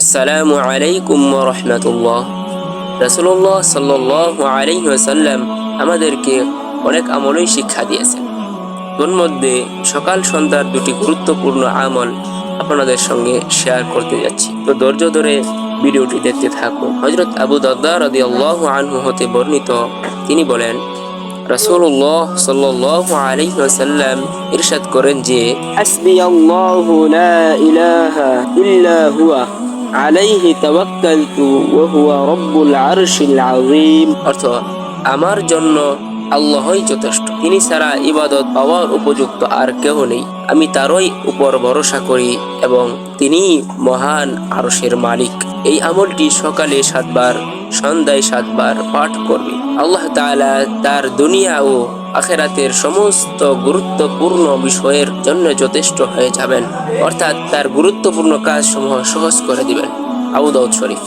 আসসালামু আলাইকুম রহমতুল্লাহ। রসুল্লাহ আলাইসাল্লাম আমাদেরকে অনেক আমলই শিক্ষা দিয়েছেন। তন্মধ্যে সকাল সন্ধ্যার দুটি গুরুত্বপূর্ণ আমল আপনাদের সঙ্গে শেয়ার করতে যাচ্ছি। তো ধৈর্য ধরে ভিডিওটি দেখতে থাকুন। হজরত আবু দদ্দা রদি আল্লাহ আনহু হতে বর্ণিত, তিনি বলেন রসুল্লাহ সাল্লাল্লাহু আলাইহি ইরশাদ করেন যে আলাইহি তাওয়াক্কালতু ওয়া হুয়া রব্বুল আরশিল আযীম। অর্থ, আমার জন্য আল্লাহই যথেষ্ট। তিনি ছাড়া ইবাদত পাওয়ার উপযুক্ত আর কেহ নেই। আমি তারই উপর ভরসা করি এবং তিনি মহান আরশের মালিক। এই আমলটি সকালে সাতবার, সন্ধ্যায় সাতবার পাঠ করবে। আল্লাহ তালা তার দুনিয়া ও আখেরাতের সমস্ত গুরুত্বপূর্ণ বিষয়ের জন্য যথেষ্ট হয়ে যাবেন। অর্থাৎ তার গুরুত্বপূর্ণ কাজ সমূহ সহজ করে দিবেন। আবু দাউদ শরীফ।